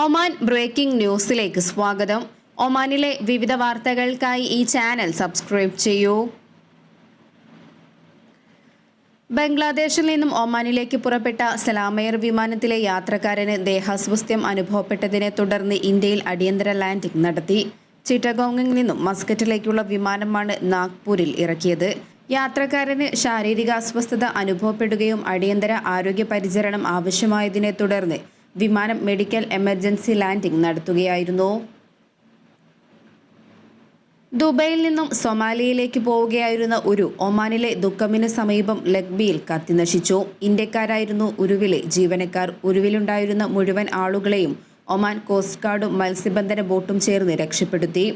Oman breaking ന്യൂസിലേക്ക് സ്വാഗതം. ഒമാനിലെ വിവിധ വാർത്തകൾക്കായി ഈ ചാനൽ സബ്സ്ക്രൈബ് ചെയ്യൂ. ബംഗ്ലാദേശിൽ നിന്നും ഒമാനിലേക്ക് പുറപ്പെട്ട സലാമയർ വിമാനത്തിലെ യാത്രക്കാരന് ദേഹാസ്വാസ്ഥ്യം അനുഭവപ്പെട്ടതിനെ തുടർന്ന് ഇന്ത്യയിൽ അടിയന്തര ലാൻഡിംഗ് നടത്തി. ചിറ്റഗോങ്ങിൽ നിന്നും മസ്കറ്റിലേക്കുള്ള വിമാനമാണ് നാഗ്പൂരിൽ ഇറക്കിയത്. യാത്രക്കാരന് ശാരീരിക അസ്വസ്ഥത അനുഭവപ്പെടുകയും അടിയന്തര ആരോഗ്യ പരിചരണം ആവശ്യമായതിനെ തുടർന്ന് വിമാനം മെഡിക്കൽ എമർജൻസി ലാൻഡിംഗ് നടത്തുകയായിരുന്നു. ദുബൈയിൽ നിന്നും സൊമാലിയയിലേക്ക് പോവുകയായിരുന്ന ഒരു ഒമാനിലെ ദുഃഖമിന് സമീപം ലഗ്ബിയിൽ കത്തിനശിച്ചു ഇന്ത്യക്കാരായിരുന്നു ഉരുവിലെ ജീവനക്കാർ. ഉരുവിലുണ്ടായിരുന്ന മുഴുവൻ ആളുകളെയും ഒമാൻ കോസ്റ്റ് ഗാർഡും മത്സ്യബന്ധന ബോട്ടും ചേർന്ന് രക്ഷപ്പെടുത്തി.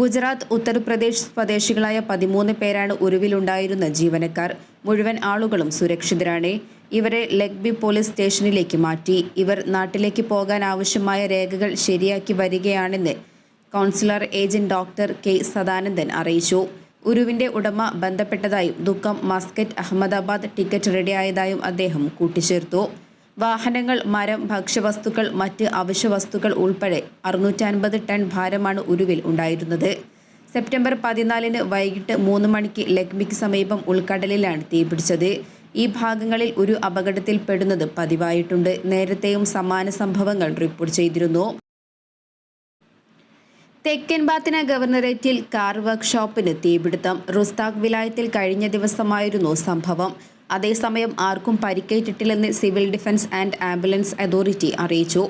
ഗുജറാത്ത് ഉത്തർപ്രദേശ് സ്വദേശികളായ പതിമൂന്ന് പേരാണ് ഉരുവിലുണ്ടായിരുന്ന ജീവനക്കാർ. മുഴുവൻ ആളുകളും സുരക്ഷിതരാണ്. ഇവരെ ലഗ്ബി പോലീസ് സ്റ്റേഷനിലേക്ക് മാറ്റി. ഇവർ നാട്ടിലേക്ക് പോകാൻ ആവശ്യമായ രേഖകൾ ശരിയാക്കി വരികയാണെന്ന് councillor agent doctor K Sadanandan അറിയിച്ചു. ഉരുവിന്റെ ഉടമ ബന്ധപ്പെട്ടതായും ദുഃഖം മസ്കറ്റ് അഹമ്മദാബാദ് ടിക്കറ്റ് റെഡിയായതായും അദ്ദേഹം കൂട്ടിച്ചേർത്തു. വാഹനങ്ങൾ മരം ഭക്ഷ്യവസ്തുക്കൾ മറ്റ് അവശ്യവസ്തുക്കൾ ഉൾപ്പെടെ അറുന്നൂറ്റൻപത് ടൺ ഭാരമാണ് ഉരുവിൽ ഉണ്ടായിരുന്നത്. സെപ്റ്റംബർ പതിനാലിന് വൈകിട്ട് മൂന്ന് മണിക്ക് ലക്മിക്ക് സമീപം ഉൾക്കടലിലാണ് തീപിടിച്ചത് ഈ ഭാഗങ്ങളിൽ ഒരു അപകടത്തിൽ പെടുന്നത് പതിവായിട്ടുണ്ട്. നേരത്തെയും സമാന സംഭവങ്ങൾ റിപ്പോർട്ട് ചെയ്തിരുന്നു. തെക്കൻ ബാത്തിന ഗവർണറേറ്റിൽ കാർ വർക്ക്ഷോപ്പിന് തീപിടുത്തം. റുസ്താഖ് വിലായത്തിൽ കഴിഞ്ഞ ദിവസമായിരുന്നു സംഭവം. അതേസമയം ആർക്കും പരിക്കേറ്റിട്ടില്ലെന്ന് civil defence and ambulance authority അറിയിച്ചു.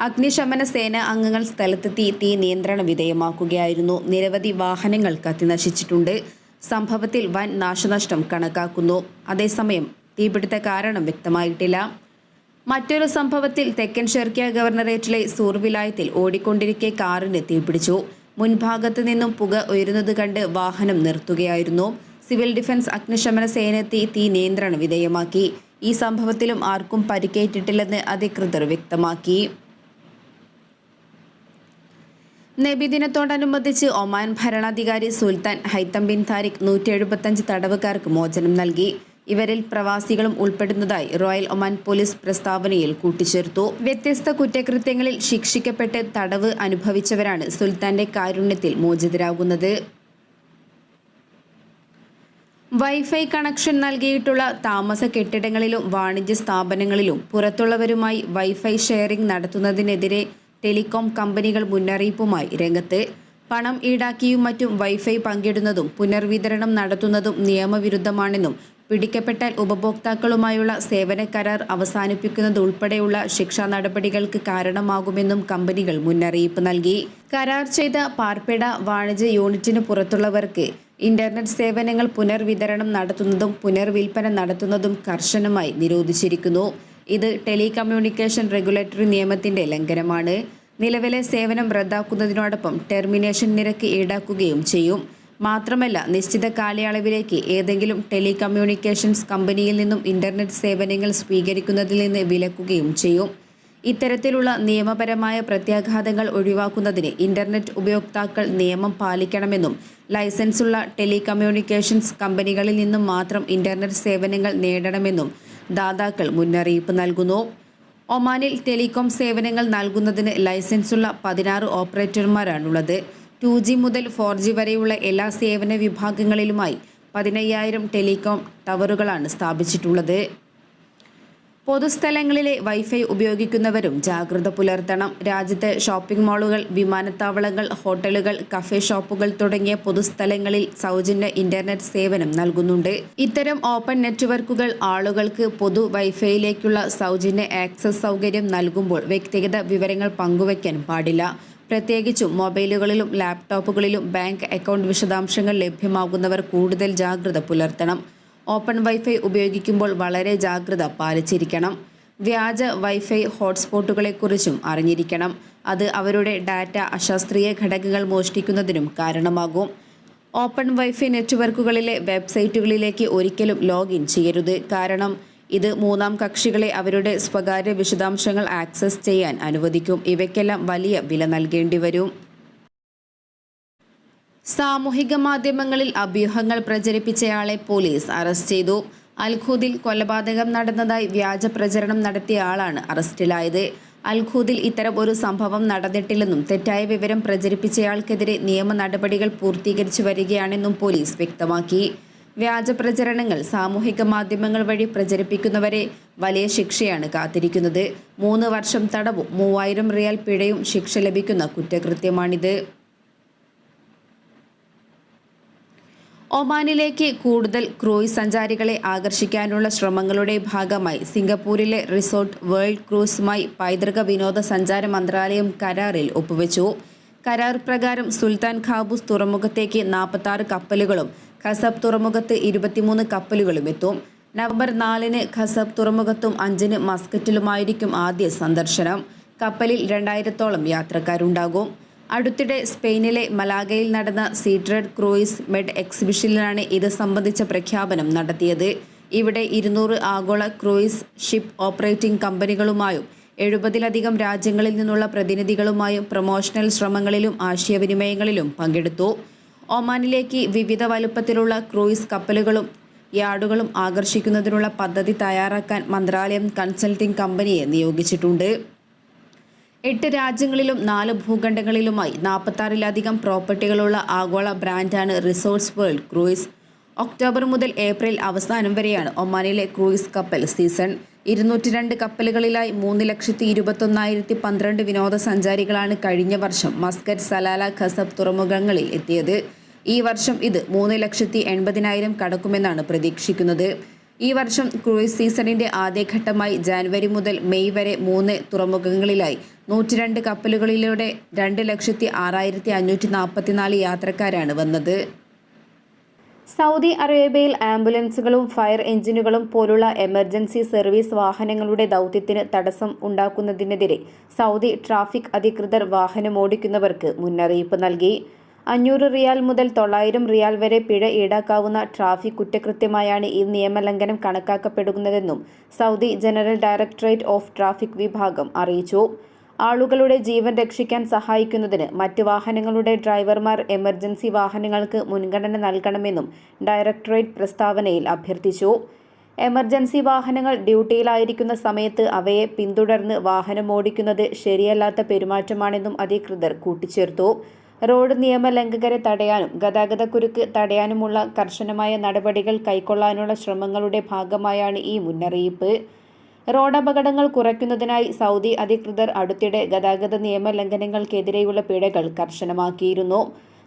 അഗ്നിശമന സേന അംഗങ്ങൾ സ്ഥലത്തെത്തി തീ നിയന്ത്രണ വിധേയമാക്കുകയായിരുന്നു. നിരവധി വാഹനങ്ങൾ കത്തിനശിച്ചിട്ടുണ്ട്. സംഭവത്തിൽ വൻ നാശനഷ്ടം കണക്കാക്കുന്നു. അതേസമയം തീപിടുത്ത കാരണം വ്യക്തമായിട്ടില്ല. മറ്റൊരു സംഭവത്തിൽ തെക്കൻ ഷെർക്കിയ ഗവർണറേറ്റിലെ സൂർവിലായത്തിൽ ഓടിക്കൊണ്ടിരിക്കെ കാറിന് തീപിടിച്ചു. മുൻഭാഗത്ത് നിന്നും പുക ഉയരുന്നത് കണ്ട് വാഹനം നിർത്തുകയായിരുന്നു. സിവിൽ ഡിഫൻസ് അഗ്നിശമന സേനയെത്തി തീ നിയന്ത്രണ വിധേയമാക്കി. ഈ സംഭവത്തിലും ആർക്കും പരിക്കേറ്റിട്ടില്ലെന്ന് അധികൃതർ വ്യക്തമാക്കി. നബിദിനത്തോടനുബന്ധിച്ച് ഒമാൻ ഭരണാധികാരി സുൽത്താൻ ഹൈത്തം ബിൻ താരിഖ് നൂറ്റി എഴുപത്തഞ്ച് തടവുകാർക്ക് മോചനം നൽകി. ഇവരിൽ പ്രവാസികളും ഉൾപ്പെടുന്നതായി റോയൽ ഒമാൻ പോലീസ് പ്രസ്താവനയിൽ കൂട്ടിച്ചേർത്തു. വ്യത്യസ്ത കുറ്റകൃത്യങ്ങളിൽ ശിക്ഷിക്കപ്പെട്ട് തടവ് അനുഭവിച്ചവരാണ് സുൽത്താന്റെ കാരുണ്യത്തിൽ മോചിതരാകുന്നത്. വൈഫൈ കണക്ഷൻ നൽകിയിട്ടുള്ള താമസ കെട്ടിടങ്ങളിലും വാണിജ്യ സ്ഥാപനങ്ങളിലും പുറത്തുള്ളവരുമായി വൈഫൈ ഷെയറിംഗ് നടത്തുന്നതിനെതിരെ ടെലികോം കമ്പനികൾ മുന്നറിയിപ്പുമായി രംഗത്ത് പണം ഈടാക്കിയും മറ്റും വൈഫൈ പങ്കിടുന്നതും പുനർവിതരണം നടത്തുന്നതും നിയമവിരുദ്ധമാണെന്നും പിടിക്കപ്പെട്ടാൽ ഉപഭോക്താക്കളുമായുള്ള സേവന കരാർ അവസാനിപ്പിക്കുന്നതുൾപ്പെടെയുള്ള ശിക്ഷാ നടപടികൾക്ക് കാരണമാകുമെന്നും കമ്പനികൾ മുന്നറിയിപ്പ് നൽകി. കരാർ ചെയ്ത പാർപ്പിട വാണിജ്യ യൂണിറ്റിന് പുറത്തുള്ളവർക്ക് ഇന്റർനെറ്റ് സേവനങ്ങൾ പുനർവിതരണം നടത്തുന്നതും പുനർവിൽപ്പന നടത്തുന്നതും കർശനമായി നിരോധിച്ചിരിക്കുന്നു. ഇത് ടെലികമ്മ്യൂണിക്കേഷൻ റെഗുലേറ്ററി നിയമത്തിന്റെ ലംഘനമാണ്. നിലവിലെ സേവനം റദ്ദാക്കുന്നതിനോടൊപ്പം ടെർമിനേഷൻ നിരക്ക് ഈടാക്കുകയും ചെയ്യും. മാത്രമല്ല നിശ്ചിത കാലയളവിലേക്ക് ഏതെങ്കിലും ടെലികമ്മ്യൂണിക്കേഷൻസ് കമ്പനിയിൽ നിന്നും ഇന്റർനെറ്റ് സേവനങ്ങൾ സ്വീകരിക്കുന്നതിൽ നിന്ന് വിലക്കുകയും ചെയ്യും. ഇത്തരത്തിലുള്ള നിയമപരമായ പ്രത്യാഘാതങ്ങൾ ഒഴിവാക്കുന്നതിന് ഇന്റർനെറ്റ് ഉപയോക്താക്കൾ നിയമം പാലിക്കണമെന്നും ലൈസൻസുള്ള ടെലികമ്മ്യൂണിക്കേഷൻസ് കമ്പനികളിൽ നിന്നും മാത്രം ഇന്റർനെറ്റ് സേവനങ്ങൾ നേടണമെന്നും ദാതാക്കൾ മുന്നറിയിപ്പ് നൽകുന്നു. ഒമാനിൽ ടെലികോം സേവനങ്ങൾ നൽകുന്നതിന് ലൈസൻസുള്ള പതിനാറ് ഓപ്പറേറ്റർമാരാണുള്ളത്. ടു ജി മുതൽ ഫോർ ജി വരെയുള്ള എല്ലാ സേവന വിഭാഗങ്ങളിലുമായി പതിനയ്യായിരം ടെലികോം ടവറുകളാണ് സ്ഥാപിച്ചിട്ടുള്ളത്. പൊതുസ്ഥലങ്ങളിലെ വൈഫൈ ഉപയോഗിക്കുന്നവരും ജാഗ്രത പുലർത്തണം. രാജ്യത്തെ ഷോപ്പിംഗ് മാളുകൾ വിമാനത്താവളങ്ങൾ ഹോട്ടലുകൾ കഫേ ഷോപ്പുകൾ തുടങ്ങിയ പൊതുസ്ഥലങ്ങളിൽ സൗജന്യ ഇന്റർനെറ്റ് സേവനം നൽകുന്നുണ്ട്. ഇത്തരം ഓപ്പൺ നെറ്റ്വർക്കുകൾ ആളുകൾക്ക് പൊതു വൈഫൈയിലേക്കുള്ള സൗജന്യ ആക്സസ് സൗകര്യം നൽകുമ്പോൾ വ്യക്തിഗത വിവരങ്ങൾ പങ്കുവയ്ക്കാൻ പാടില്ല. പ്രത്യേകിച്ചും മൊബൈലുകളിലും ലാപ്ടോപ്പുകളിലും ബാങ്ക് അക്കൗണ്ട് വിശദാംശങ്ങൾ ലഭ്യമാകുന്നവർ കൂടുതൽ ജാഗ്രത പുലർത്തണം. ഓപ്പൺ വൈഫൈ ഉപയോഗിക്കുമ്പോൾ വളരെ ജാഗ്രത പാലിച്ചിരിക്കണം. വ്യാജ വൈഫൈ ഹോട്ട്സ്പോട്ടുകളെക്കുറിച്ചും അറിഞ്ഞിരിക്കണം. അത് അവരുടെ ഡാറ്റ അശാസ്ത്രീയ ഘടകങ്ങൾ മോഷ്ടിക്കുന്നതിനും കാരണമാകും. ഓപ്പൺ വൈഫൈ നെറ്റ്വർക്കുകളിലെ വെബ്സൈറ്റുകളിലേക്ക് ഒരിക്കലും ലോഗിൻ ചെയ്യരുത്. കാരണം ഇത് മൂന്നാം കക്ഷികളെ അവരുടെ സ്വകാര്യ വിശദാംശങ്ങൾ ആക്സസ് ചെയ്യാൻ അനുവദിക്കും. ഇവയ്ക്കെല്ലാം വലിയ വില നൽകേണ്ടി വരും. സാമൂഹിക മാധ്യമങ്ങളിൽ അഭ്യൂഹങ്ങൾ പ്രചരിപ്പിച്ചയാളെ പോലീസ് അറസ്റ്റ് ചെയ്തു. അൽഖൂദിൽ കൊലപാതകം നടന്നതായി വ്യാജ പ്രചരണം നടത്തിയ ആളാണ് അറസ്റ്റിലായത്. അൽഖൂദിൽ ഇത്തരം ഒരു സംഭവം നടന്നിട്ടില്ലെന്നും തെറ്റായ വിവരം പ്രചരിപ്പിച്ചയാൾക്കെതിരെ നിയമ നടപടികൾ പൂർത്തീകരിച്ചു വരികയാണെന്നും പോലീസ് വ്യക്തമാക്കി. വ്യാജ പ്രചരണങ്ങൾ സാമൂഹിക മാധ്യമങ്ങൾ വഴി പ്രചരിപ്പിക്കുന്നവരെ വലിയ ശിക്ഷയാണ് കാത്തിരിക്കുന്നത്. മൂന്ന് വർഷം തടവും മൂവായിരം റിയാൽ പിഴയും ശിക്ഷ ലഭിക്കുന്ന കുറ്റകൃത്യമാണിത്. ഒമാനിലേക്ക് കൂടുതൽ ക്രൂയിസ് സഞ്ചാരികളെ ആകർഷിക്കാനുള്ള ശ്രമങ്ങളുടെ ഭാഗമായി സിംഗപ്പൂരിലെ റിസോർട്ട് വേൾഡ് ക്രൂസുമായി പൈതൃക വിനോദസഞ്ചാര മന്ത്രാലയം കരാറിൽ ഒപ്പുവെച്ചു. കരാർ പ്രകാരം സുൽത്താൻ ഖാബൂസ് തുറമുഖത്തേക്ക് നാൽപ്പത്തി കപ്പലുകളും ഖസബ് തുറമുഖത്ത് ഇരുപത്തിമൂന്ന് കപ്പലുകളും എത്തും. നവംബർ നാലിന് ഖസബ് തുറമുഖത്തും അഞ്ചിന് മസ്കറ്റിലുമായിരിക്കും ആദ്യ സന്ദർശനം. കപ്പലിൽ രണ്ടായിരത്തോളം യാത്രക്കാരുണ്ടാകും. അടുത്തിടെ സ്പെയിനിലെ മലാഗയിൽ നടന്ന സീട്രഡ് ക്രൂയിസ് മെഡ് എക്സിബിഷനിലാണ് ഇത് സംബന്ധിച്ച പ്രഖ്യാപനം നടത്തിയത്. ഇവിടെ ഇരുന്നൂറ് ആഗോള ക്രൂയിസ് ഷിപ്പ് ഓപ്പറേറ്റിംഗ് കമ്പനികളുമായും എഴുപതിലധികം രാജ്യങ്ങളിൽ നിന്നുള്ള പ്രതിനിധികളുമായും പ്രൊമോഷണൽ ശ്രമങ്ങളിലും ആശയവിനിമയങ്ങളിലും പങ്കെടുത്തു. ഒമാനിലേക്ക് വിവിധ വലുപ്പത്തിലുള്ള ക്രൂയിസ് കപ്പലുകളും യാർഡുകളും ആകർഷിക്കുന്നതിനുള്ള പദ്ധതി തയ്യാറാക്കാൻ മന്ത്രാലയം കൺസൾട്ടിംഗ് കമ്പനിയെ നിയോഗിച്ചിട്ടുണ്ട്. എട്ട് രാജ്യങ്ങളിലും നാല് ഭൂഖണ്ഡങ്ങളിലുമായി നാൽപ്പത്താറിലധികം പ്രോപ്പർട്ടികളുള്ള ആഗോള ബ്രാൻഡാണ് റിസോർട്സ് വേൾഡ് ക്രൂയിസ്. ഒക്ടോബർ മുതൽ ഏപ്രിൽ അവസാനം വരെയാണ് ഒമാനിലെ ക്രൂയിസ് കപ്പൽ സീസൺ. ഇരുന്നൂറ്റി രണ്ട് കപ്പലുകളിലായി മൂന്ന് ലക്ഷത്തി ഇരുപത്തൊന്നായിരത്തി പന്ത്രണ്ട് വിനോദസഞ്ചാരികളാണ് കഴിഞ്ഞ വർഷം മസ്കറ്റ് സലാല ഖസബ് തുറമുഖങ്ങളിൽ എത്തിയത്. ഈ വർഷം ഇത് മൂന്ന് ലക്ഷത്തി എൺപതിനായിരം കടക്കുമെന്നാണ് പ്രതീക്ഷിക്കുന്നത്. ഈ വർഷം ക്രൂയിസ് സീസണിന്റെ ആദ്യഘട്ടമായി ജാനുവരി മുതൽ മെയ് വരെ മൂന്ന് തുറമുഖങ്ങളിലായി. നൂറ്റിരണ്ട് കപ്പലുകളിലൂടെ രണ്ട് ലക്ഷത്തി ആറായിരത്തി അഞ്ഞൂറ്റി നാൽപ്പത്തിനാല് യാത്രക്കാരാണ് വന്നത്. സൗദി അറേബ്യയിൽ ആംബുലൻസുകളും ഫയർ എഞ്ചിനുകളും പോലുള്ള എമർജൻസി സർവീസ് വാഹനങ്ങളുടെ ദൗത്യത്തിന് തടസ്സം ഉണ്ടാക്കുന്നതിനെതിരെ സൗദി ട്രാഫിക് അധികൃതർ വാഹനമോടിക്കുന്നവർക്ക് മുന്നറിയിപ്പ് നൽകി. അഞ്ഞൂറ് റിയാൽ മുതൽ തൊള്ളായിരം റിയാൽ വരെ പിഴ ഈടാക്കാവുന്ന ട്രാഫിക് കുറ്റകൃത്യമായാണ് ഈ നിയമലംഘനം കണക്കാക്കപ്പെടുന്നതെന്നും Saudi general directorate of traffic വിഭാഗം അറിയിച്ചു. ആളുകളുടെ ജീവൻ രക്ഷിക്കാൻ സഹായിക്കുന്നതിന് മറ്റ് വാഹനങ്ങളുടെ ഡ്രൈവർമാർ എമർജൻസി വാഹനങ്ങൾക്ക് മുൻഗണന നൽകണമെന്നും ഡയറക്ടറേറ്റ് പ്രസ്താവനയിൽ അഭ്യർത്ഥിച്ചു. എമർജൻസി വാഹനങ്ങൾ ഡ്യൂട്ടിയിലായിരിക്കുന്ന സമയത്ത് അവയെ പിന്തുടർന്ന് വാഹനം ഓടിക്കുന്നത് ശരിയല്ലാത്ത പെരുമാറ്റമാണെന്നും അധികൃതർ കൂട്ടിച്ചേർത്തു. റോഡ് നിയമലംഘകരെ തടയാനും ഗതാഗതക്കുരുക്ക് തടയാനുമുള്ള കർശനമായ നടപടികൾ കൈക്കൊള്ളാനുള്ള ശ്രമങ്ങളുടെ ഭാഗമായാണ് ഈ മുന്നറിയിപ്പ്. റോഡപകടങ്ങൾ കുറയ്ക്കുന്നതിനായി സൗദി അധികൃതർ അടുത്തിടെ ഗതാഗത നിയമലംഘനങ്ങൾക്കെതിരെയുള്ള പിഴകൾ കർശനമാക്കിയിരുന്നു.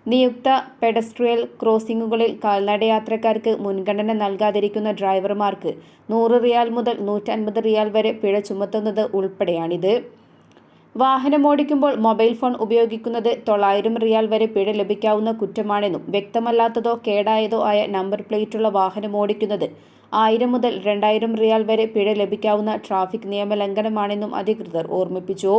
നിയുക്ത പെഡസ്ട്രിയൽ ക്രോസിംഗുകളിൽ കാൽനടയാത്രക്കാർക്ക് മുൻഗണന നൽകാതിരിക്കുന്ന ഡ്രൈവർമാർക്ക് നൂറ് റിയാൽ മുതൽ നൂറ്റൻപത് റിയാൽ വരെ പിഴ ചുമത്തുന്നത് ഉൾപ്പെടെയാണിത്. വാഹനമോടിക്കുമ്പോൾ മൊബൈൽ ഫോൺ ഉപയോഗിക്കുന്നത് തൊള്ളായിരം റിയാൽ വരെ പിഴ ലഭിക്കാവുന്ന കുറ്റമാണെന്നും വ്യക്തമല്ലാത്തതോ കേടായതോ ആയ നമ്പർ പ്ലേറ്റുള്ള വാഹനമോടിക്കുന്നത് ആയിരം മുതൽ രണ്ടായിരം റിയാൽ വരെ പിഴ ലഭിക്കാവുന്ന ട്രാഫിക് നിയമലംഘനമാണെന്നും അധികൃതർ ഓർമ്മിപ്പിച്ചു.